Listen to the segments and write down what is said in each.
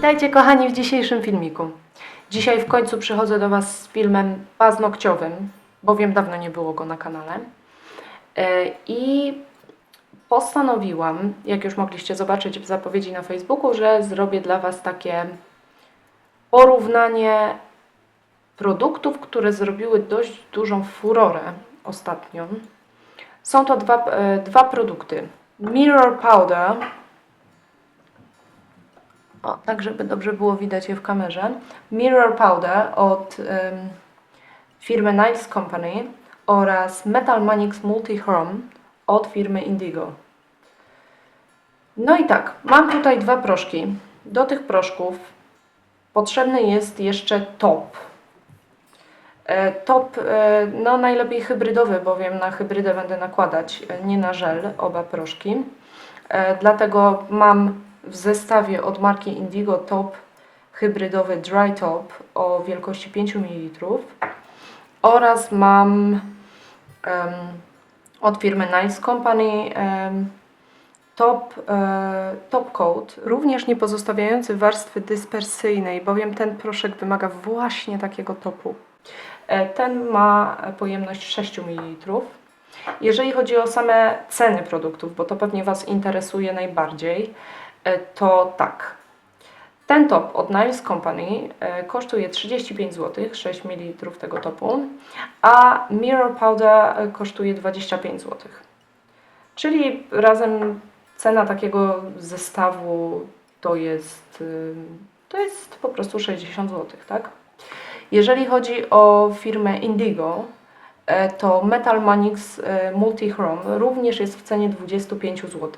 Witajcie kochani w dzisiejszym filmiku. Dzisiaj w końcu przychodzę do Was z filmem paznokciowym, bowiem dawno nie było go na kanale. E, I postanowiłam, jak już mogliście zobaczyć w zapowiedzi na Facebooku, że zrobię dla Was takie porównanie produktów, które zrobiły dość dużą furorę ostatnio. Są to dwa, e, dwa produkty. Mirror Powder o, tak żeby dobrze było widać je w kamerze. Mirror Powder od ym, firmy Niles Company oraz Metal Manix Multi Chrome od firmy Indigo. No i tak, mam tutaj dwa proszki. Do tych proszków potrzebny jest jeszcze top. E, Top, e, no najlepiej hybrydowy, bowiem na hybrydę będę nakładać, e, nie na żel, oba proszki. E, Dlatego mam w zestawie od marki Indigo Top hybrydowy Dry Top o wielkości 5 ml oraz mam em, od firmy Nice Company em, top, e, top Coat, również nie pozostawiający warstwy dyspersyjnej, bowiem ten proszek wymaga właśnie takiego topu. E, Ten ma pojemność 6 ml. Jeżeli chodzi o same ceny produktów, bo to pewnie Was interesuje najbardziej, to tak. Ten top od Niles Company e, kosztuje 35 zł, 6 ml tego topu, a Mirror Powder e, kosztuje 25 zł. Czyli razem cena takiego zestawu to jest, to jest po prostu 60 zł, tak? Jeżeli chodzi o firmę Indigo, e, to Metal Manix e, Multi Chrome również jest w cenie 25 zł.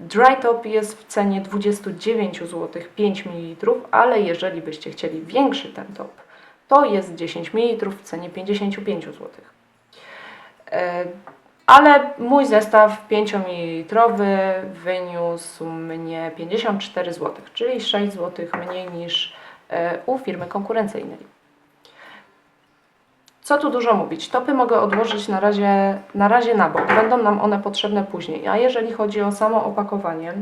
Dry Top jest w cenie 29 zł 5 ml, ale jeżeli byście chcieli większy ten top, to jest 10 ml w cenie 55 zł. E, Ale mój zestaw 5 ml wyniósł mnie 54 zł, czyli 6 zł mniej niż e, u firmy konkurencyjnej. Co tu dużo mówić? Topy mogę odłożyć na razie, na razie na bok. Będą nam one potrzebne później. A jeżeli chodzi o samo opakowanie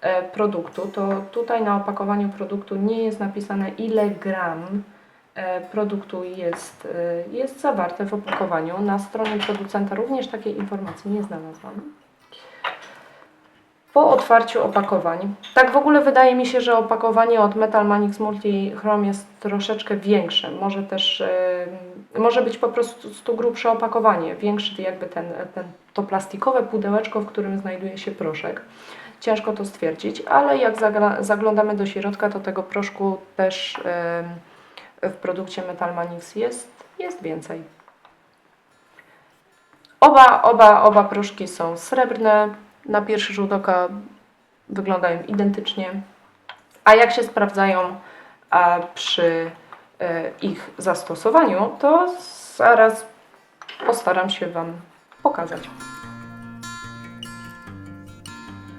e, produktu, to tutaj na opakowaniu produktu nie jest napisane ile gram e, produktu jest, e, jest zawarte w opakowaniu. Na stronie producenta również takiej informacji nie znalazłam. Po otwarciu opakowań, tak w ogóle wydaje mi się, że opakowanie od Metal Manix Multi Chrome jest troszeczkę większe. Może też, yy, może być po prostu grubsze opakowanie, większy jakby ten, ten, to plastikowe pudełeczko, w którym znajduje się proszek. Ciężko to stwierdzić, ale jak zaglądamy do środka, to tego proszku też yy, w produkcie Metal Manix jest, jest więcej. Oba, oba, oba proszki są srebrne. Na pierwszy rzut oka wyglądają identycznie. A jak się sprawdzają a przy e, ich zastosowaniu, to zaraz postaram się Wam pokazać.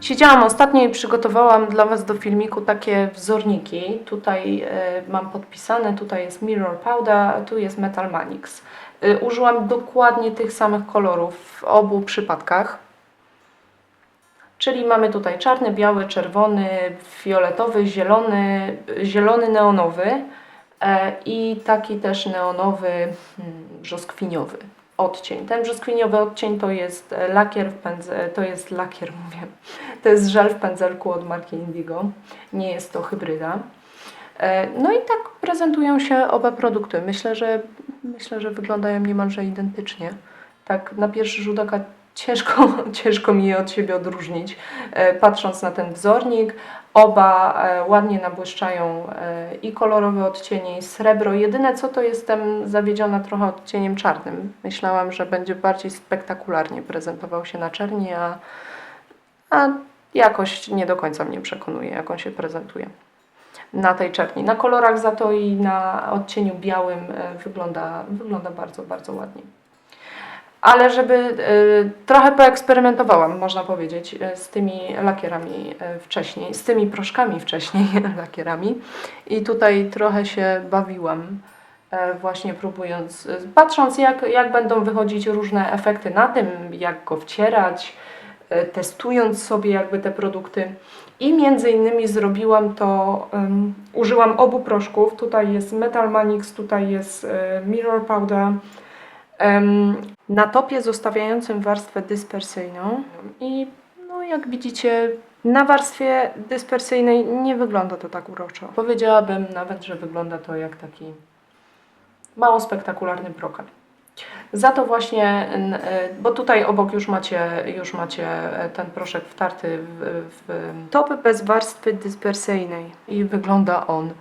Siedziałam ostatnio i przygotowałam dla Was do filmiku takie wzorniki. Tutaj e, mam podpisane, tutaj jest Mirror Powder, tu jest Metal Manix. E, użyłam dokładnie tych samych kolorów w obu przypadkach. Czyli mamy tutaj czarny, biały, czerwony, fioletowy, zielony, zielony neonowy e, i taki też neonowy, hmm, brzoskwiniowy odcień. Ten brzoskwiniowy odcień to jest lakier w pędzel, to jest lakier, mówię, to jest żel w pędzelku od marki Indigo, nie jest to hybryda. E, No i tak prezentują się oba produkty. Myślę, że myślę, że wyglądają niemalże identycznie. Tak na pierwszy rzut oka ciężko, ciężko mi je od siebie odróżnić. E, Patrząc na ten wzornik, oba e, ładnie nabłyszczają e, i kolorowe odcienie, i srebro. Jedyne co to jestem zawiedziona trochę odcieniem czarnym. Myślałam, że będzie bardziej spektakularnie prezentował się na czerni, a, a jakoś nie do końca mnie przekonuje, jak on się prezentuje na tej czerni. Na kolorach za to i na odcieniu białym wygląda, wygląda bardzo, bardzo ładnie. Ale żeby y, trochę poeksperymentowałam, można powiedzieć, y, z tymi lakierami y, wcześniej, z tymi proszkami wcześniej, lakierami. I tutaj trochę się bawiłam, e, właśnie próbując, patrząc jak, jak będą wychodzić różne efekty na tym, jak go wcierać, e, testując sobie jakby te produkty. I między innymi zrobiłam to, em, użyłam obu proszków. Tutaj jest Metal Manix, tutaj jest e, Mirror Powder. Na topie zostawiającym warstwę dyspersyjną i no jak widzicie na warstwie dyspersyjnej nie wygląda to tak uroczo. Powiedziałabym nawet, że wygląda to jak taki mało spektakularny brokat. Za to właśnie, e, bo tutaj obok już macie, już macie e, ten proszek wtarty w, w top bez warstwy dyspersyjnej i wygląda on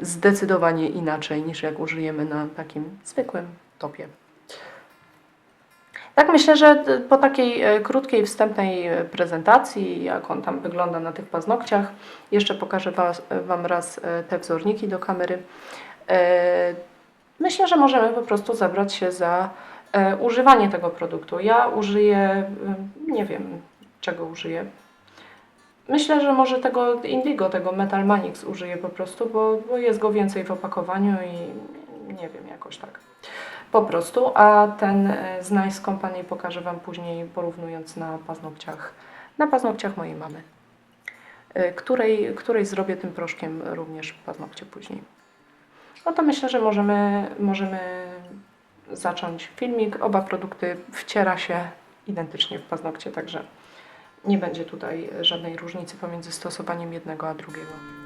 zdecydowanie inaczej niż jak użyjemy na takim zwykłym topie. Tak myślę, że d- po takiej e, krótkiej wstępnej e, prezentacji, jak on tam wygląda na tych paznokciach, jeszcze pokażę was, Wam raz e, te wzorniki do kamery. E, Myślę, że możemy po prostu zabrać się za e, używanie tego produktu. Ja użyję, e, nie wiem czego użyję. Myślę, że może tego Indigo, tego Metal Manix użyję po prostu, bo, bo jest go więcej w opakowaniu i nie wiem, jakoś tak. Po prostu, a ten e, z Nice Company pokażę Wam później, porównując na paznokciach, na paznokciach mojej mamy, e, której, której zrobię tym proszkiem również paznokcie później. No to myślę, że możemy, możemy zacząć filmik. Oba produkty wciera się identycznie w paznokcie, także nie będzie tutaj żadnej różnicy pomiędzy stosowaniem jednego a drugiego.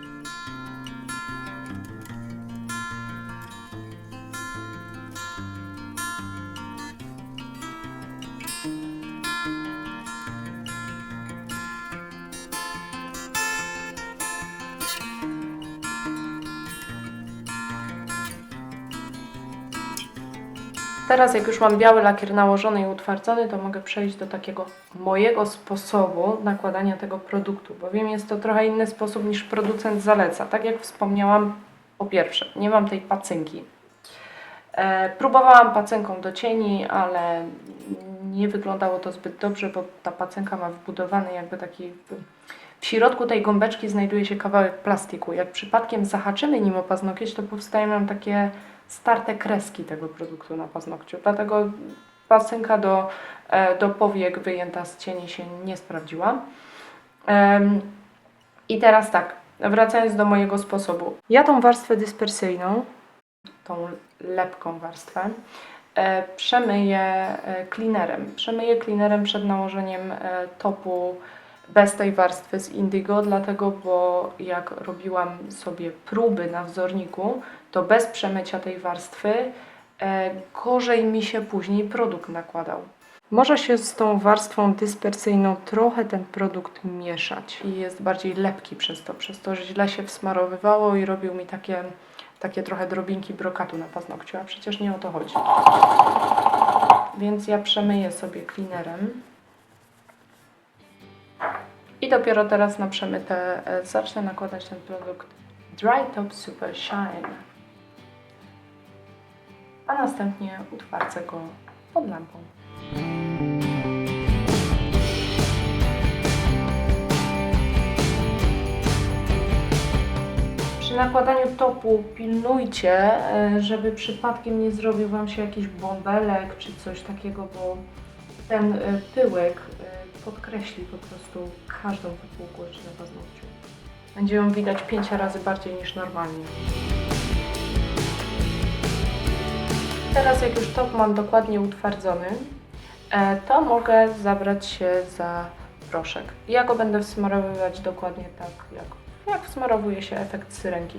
Teraz jak już mam biały lakier nałożony i utwardzony, to mogę przejść do takiego mojego sposobu nakładania tego produktu, bowiem jest to trochę inny sposób niż producent zaleca. Tak jak wspomniałam, po pierwsze, nie mam tej pacynki. E, próbowałam pacynką do cieni, ale nie wyglądało to zbyt dobrze, bo ta pacynka ma wbudowany jakby taki... W środku tej gąbeczki znajduje się kawałek plastiku. Jak przypadkiem zahaczymy nim o paznokieć, to powstają nam takie starte kreski tego produktu na paznokciu. Dlatego pacynka do, e, do powiek wyjęta z cieni się nie sprawdziła. I teraz tak, wracając do mojego sposobu. Ja tą warstwę dyspersyjną, tą lepką warstwę, e, przemyję e, cleanerem. Przemyję cleanerem przed nałożeniem topu bez tej warstwy z Indigo, dlatego, bo jak robiłam sobie próby na wzorniku, to bez przemycia tej warstwy e, gorzej mi się później produkt nakładał. Może się z tą warstwą dyspersyjną trochę ten produkt mieszać i jest bardziej lepki przez to, przez to, że źle się wsmarowywało i robił mi takie, takie trochę drobinki brokatu na paznokciu, a przecież nie o to chodzi. Więc ja przemyję sobie cleanerem. I dopiero teraz na przemyte e, zacznę nakładać ten produkt Dry Top Super Shine. A następnie utwardzę go pod lampą. Przy nakładaniu topu pilnujcie, e, żeby przypadkiem nie zrobił Wam się jakiś bąbelek czy coś takiego, bo ten e, pyłek podkreśli po prostu każdą wypukłość na paznokciu. Będzie ją widać 5 razy bardziej niż normalnie. Teraz jak już top mam dokładnie utwardzony, e, to mogę zabrać się za proszek. Ja go będę wsmarowywać dokładnie tak, jak, jak wsmarowuje się efekt syrenki.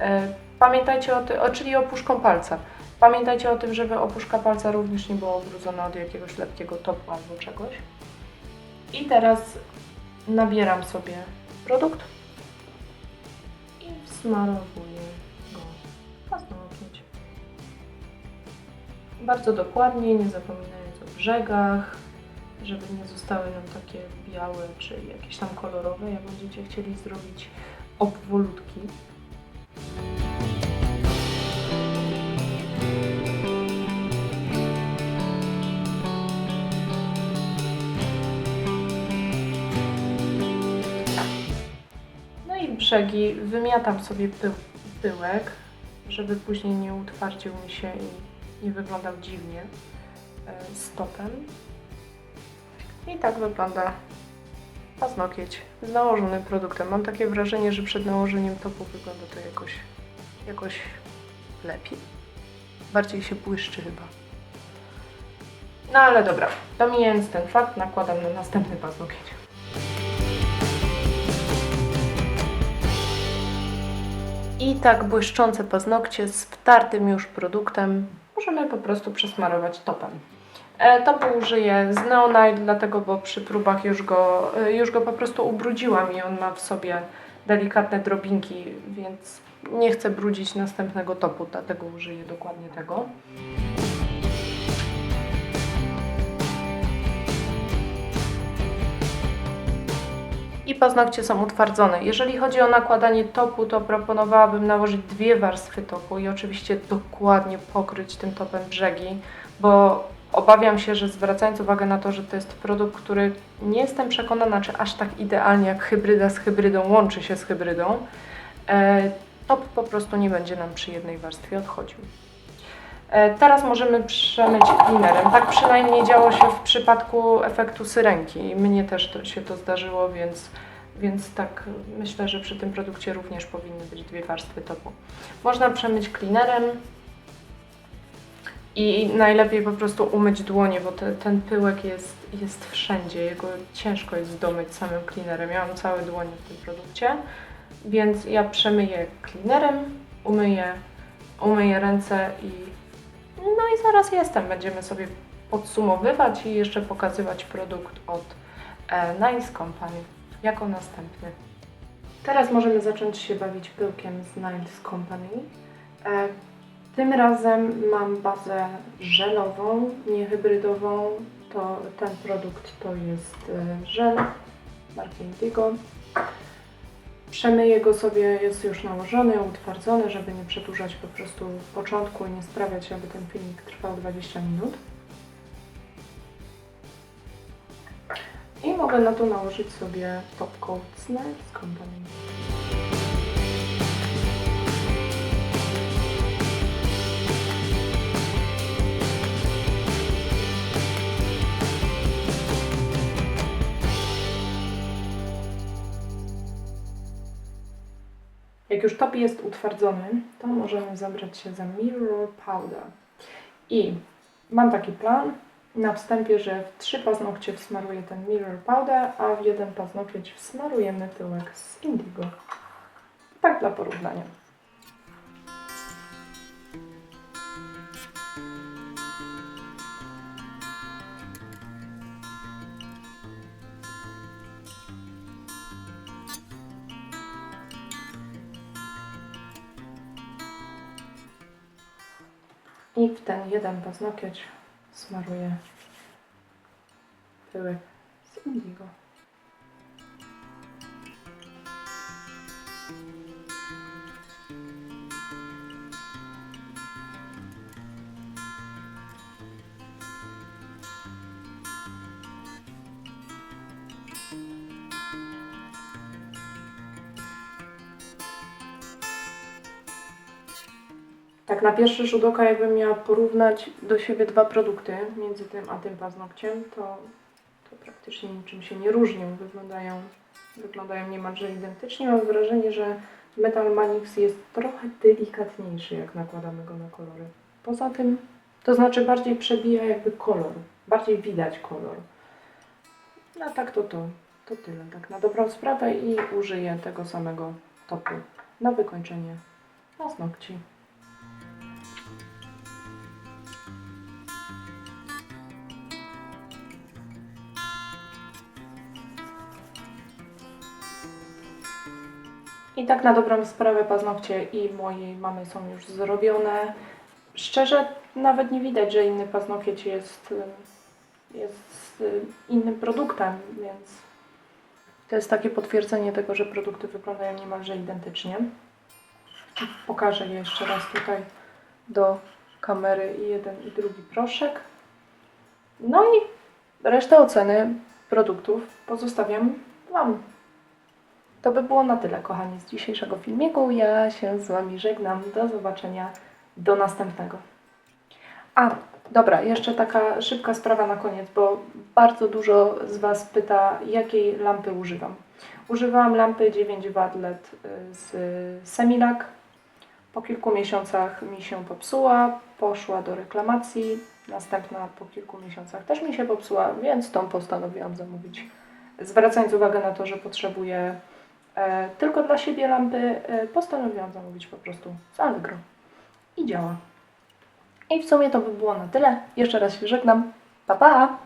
E, Pamiętajcie o tym, czyli opuszką palca. Pamiętajcie o tym, żeby opuszka palca również nie była ubrudzona od jakiegoś lepkiego topu albo czegoś. I teraz nabieram sobie produkt i wsmarowuję go w paznokieć. Bardzo dokładnie, nie zapominając o brzegach, żeby nie zostały nam takie białe czy jakieś tam kolorowe, jak będziecie chcieli zrobić obwolutki. Brzegi wymiatam sobie pył, pyłek, żeby później nie utwardził mi się i nie wyglądał dziwnie e, stopem. I tak wygląda paznokieć z nałożonym produktem. Mam takie wrażenie, że przed nałożeniem topu wygląda to jakoś, jakoś lepiej. Bardziej się błyszczy chyba. No ale dobra, pomijając ten fakt, nakładam na następny paznokieć. I tak błyszczące paznokcie z wtartym już produktem możemy po prostu przesmarować topem. E, Topu użyję z Neonite, dlatego bo przy próbach już go, e, już go po prostu ubrudziłam i on ma w sobie delikatne drobinki, więc nie chcę brudzić następnego topu, dlatego użyję dokładnie tego. I paznokcie są utwardzone. Jeżeli chodzi o nakładanie topu, to proponowałabym nałożyć dwie warstwy topu i oczywiście dokładnie pokryć tym topem brzegi, bo obawiam się, że zwracając uwagę na to, że to jest produkt, który nie jestem przekonana, czy aż tak idealnie jak hybryda z hybrydą łączy się z hybrydą, e, top po prostu nie będzie nam przy jednej warstwie odchodził. E, Teraz możemy przemyć cleanerem. Tak przynajmniej działo się w przypadku efektu syrenki. Mnie też to, się to zdarzyło, więc, więc tak myślę, że przy tym produkcie również powinny być dwie warstwy topu. Można przemyć cleanerem i najlepiej po prostu umyć dłonie, bo te, ten pyłek jest, jest wszędzie. Jego ciężko jest domyć samym cleanerem. Ja mam całe dłonie w tym produkcie, więc ja przemyję cleanerem, umyję, umyję ręce i no i zaraz jestem. Będziemy sobie podsumowywać i jeszcze pokazywać produkt od e, Nice Company jako następny. Teraz możemy zacząć się bawić pyłkiem z Nice Company. E, tym razem mam bazę żelową, nie hybrydową. To, ten produkt to jest e, żel marki Indigo. Przemyję go sobie, jest już nałożony, utwardzony, żeby nie przedłużać po prostu początku i nie sprawiać, aby ten filmik trwał 20 minut. I mogę na to nałożyć sobie top coat z Company. Jak już top jest utwardzony, to możemy zabrać się za Mirror Powder. I mam taki plan na wstępie, że w trzy paznokcie wsmaruję ten Mirror Powder, a w jeden paznokieć wsmarujemy tyłek z Indigo. Tak dla porównania. Jeden paznokieć smaruję pyłek z indigo. Tak na pierwszy rzut oka, jakbym miała porównać do siebie dwa produkty między tym a tym paznokciem, to, to praktycznie niczym się nie różnią. Wyglądają, wyglądają niemalże identycznie. Mam wrażenie, że Metal Manix jest trochę delikatniejszy, jak nakładamy go na kolory. Poza tym, to znaczy bardziej przebija jakby kolor, bardziej widać kolor. No tak to to, to tyle, tak na dobrą sprawę i użyję tego samego topu na wykończenie paznokci. I tak na dobrą sprawę paznokcie i mojej mamy są już zrobione. Szczerze, nawet nie widać, że inny paznokieć jest, jest innym produktem, więc to jest takie potwierdzenie tego, że produkty wyglądają niemalże identycznie. Pokażę je jeszcze raz tutaj do kamery i jeden i drugi proszek. No i resztę oceny produktów pozostawiam Wam. To by było na tyle, kochani, z dzisiejszego filmiku. Ja się z Wami żegnam. Do zobaczenia. Do następnego. A, Dobra, jeszcze taka szybka sprawa na koniec, bo bardzo dużo z Was pyta, jakiej lampy używam. Używałam lampy 9 W LED y, z Semilac. Po kilku miesiącach mi się popsuła, poszła do reklamacji. Następna po kilku miesiącach też mi się popsuła, więc tą postanowiłam zamówić. Zwracając uwagę na to, że potrzebuję e, tylko dla siebie lampy, e, postanowiłam zamówić po prostu z Allegro. I działa. I w sumie to by było na tyle. Jeszcze raz się żegnam. Pa, pa!